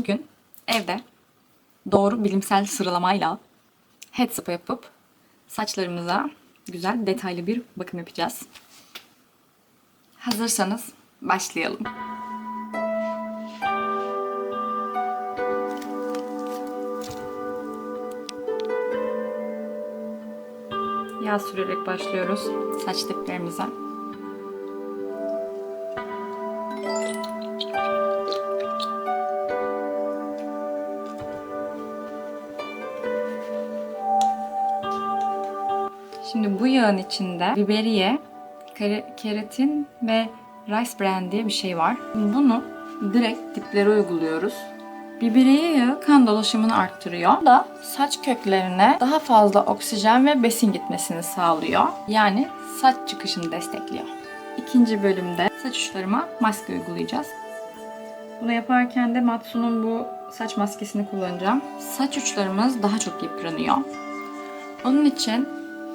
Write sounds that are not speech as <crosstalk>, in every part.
Bugün evde doğru bilimsel sıralamayla head spa yapıp saçlarımıza güzel detaylı bir bakım yapacağız. Hazırsanız başlayalım. Yağ sürerek başlıyoruz saç diplerimize. Şimdi bu yağın içinde biberiye, keratin ve rice bran diye bir şey var. Bunu direkt diplere uyguluyoruz. Biberiye yağı kan dolaşımını arttırıyor. Bu da saç köklerine daha fazla oksijen ve besin gitmesini sağlıyor. Yani saç çıkışını destekliyor. İkinci bölümde saç uçlarıma maske uygulayacağız. Bunu yaparken de Matsu'nun bu saç maskesini kullanacağım. Saç uçlarımız daha çok yıpranıyor. Onun için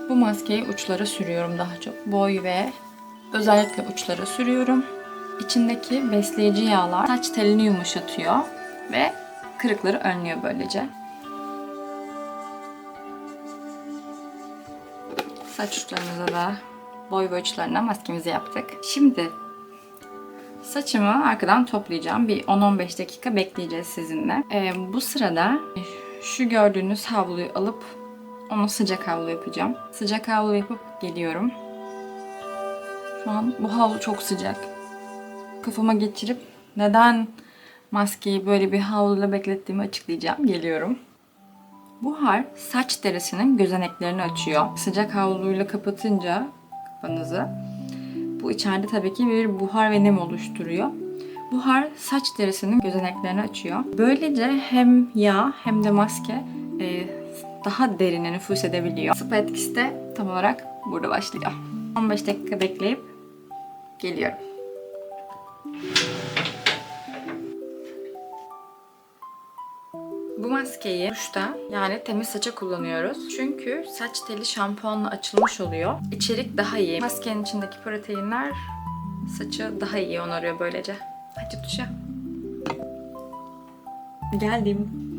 bu maskeyi uçlara sürüyorum daha çok. Boy ve özellikle uçlara sürüyorum. İçindeki besleyici yağlar saç telini yumuşatıyor ve kırıkları önlüyor böylece. Saç uçlarımıza da boy ve uçlarına maskemizi yaptık. Şimdi saçımı arkadan toplayacağım. Bir 10-15 dakika bekleyeceğiz sizinle. Ee, bu sırada şu gördüğünüz havluyu alıp onu sıcak havlu yapacağım. Sıcak havlu yapıp geliyorum. Şu an bu havlu çok sıcak. Kafama geçirip neden maskeyi böyle bir havluyla beklettiğimi açıklayacağım. Geliyorum. Buhar saç derisinin gözeneklerini açıyor. Sıcak havluyla kapatınca kafanızı bu içeride tabii ki bir buhar ve nem oluşturuyor. Buhar saç derisinin gözeneklerini açıyor. Böylece hem yağ hem de maske e, daha derine nüfus edebiliyor. Spa etkisi de tam olarak burada başlıyor. 15 dakika bekleyip geliyorum. Bu maskeyi duşta yani temiz saça kullanıyoruz. Çünkü saç teli şampuanla açılmış oluyor. İçerik daha iyi. Maskenin içindeki proteinler saçı daha iyi onarıyor böylece. Hadi duşa. Geldim.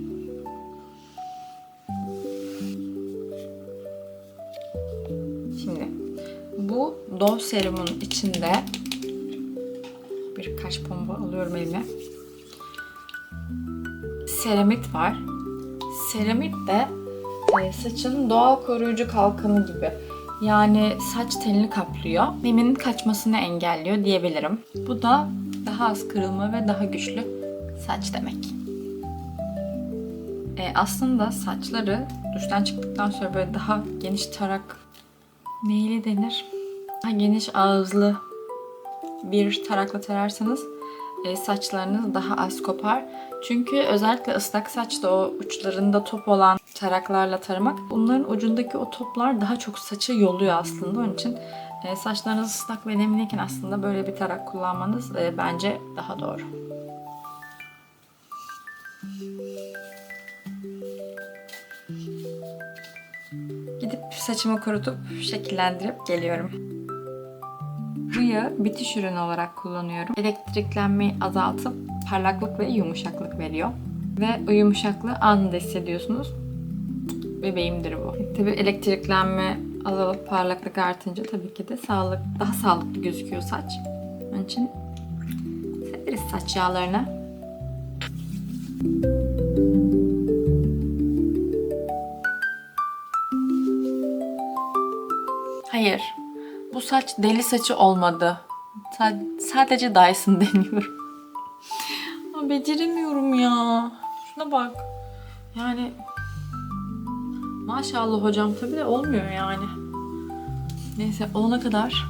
Dove serumun içinde birkaç pompa alıyorum elime. Seramit var. Seramit de e, saçın doğal koruyucu kalkanı gibi. Yani saç telini kaplıyor. Nemin kaçmasını engelliyor diyebilirim. Bu da daha az kırılma ve daha güçlü saç demek. E, aslında saçları duştan çıktıktan sonra böyle daha geniş tarak neyle denir? Geniş ağızlı bir tarakla tararsanız e, saçlarınız daha az kopar. Çünkü özellikle ıslak saçta o uçlarında top olan taraklarla taramak bunların ucundaki o toplar daha çok saçı yoluyor aslında. Onun için e, saçlarınız ıslak ve nemliyken aslında böyle bir tarak kullanmanız e, bence daha doğru. Saçımı kurutup şekillendirip geliyorum. Bu yağı bitiş ürünü olarak kullanıyorum. Elektriklenmeyi azaltıp parlaklık ve yumuşaklık veriyor. Ve o yumuşaklığı anında hissediyorsunuz. Bebeğimdir bu. Tabii elektriklenme azalıp parlaklık artınca tabii ki de sağlık daha sağlıklı gözüküyor saç. Onun için severiz saç yağlarını. Hayır. Bu saç deli saçı olmadı. Sa- sadece Dyson <laughs> deniyorum. Ama beceremiyorum ya. Şuna bak. Yani maşallah hocam tabii de olmuyor yani. Neyse olana kadar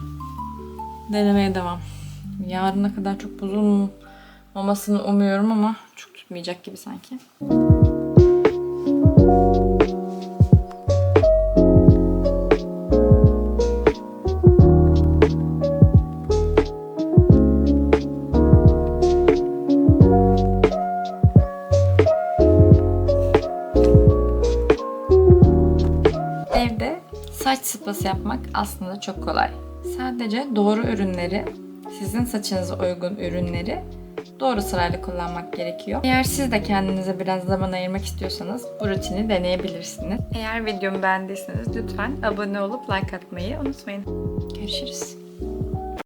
denemeye devam. Yarına kadar çok bozulmamasını umuyorum ama çok tutmayacak gibi sanki. Saç spası yapmak aslında çok kolay. Sadece doğru ürünleri sizin saçınıza uygun ürünleri doğru sırayla kullanmak gerekiyor. Eğer siz de kendinize biraz zaman ayırmak istiyorsanız bu rutini deneyebilirsiniz. Eğer videomu beğendiyseniz lütfen abone olup like atmayı unutmayın. Görüşürüz.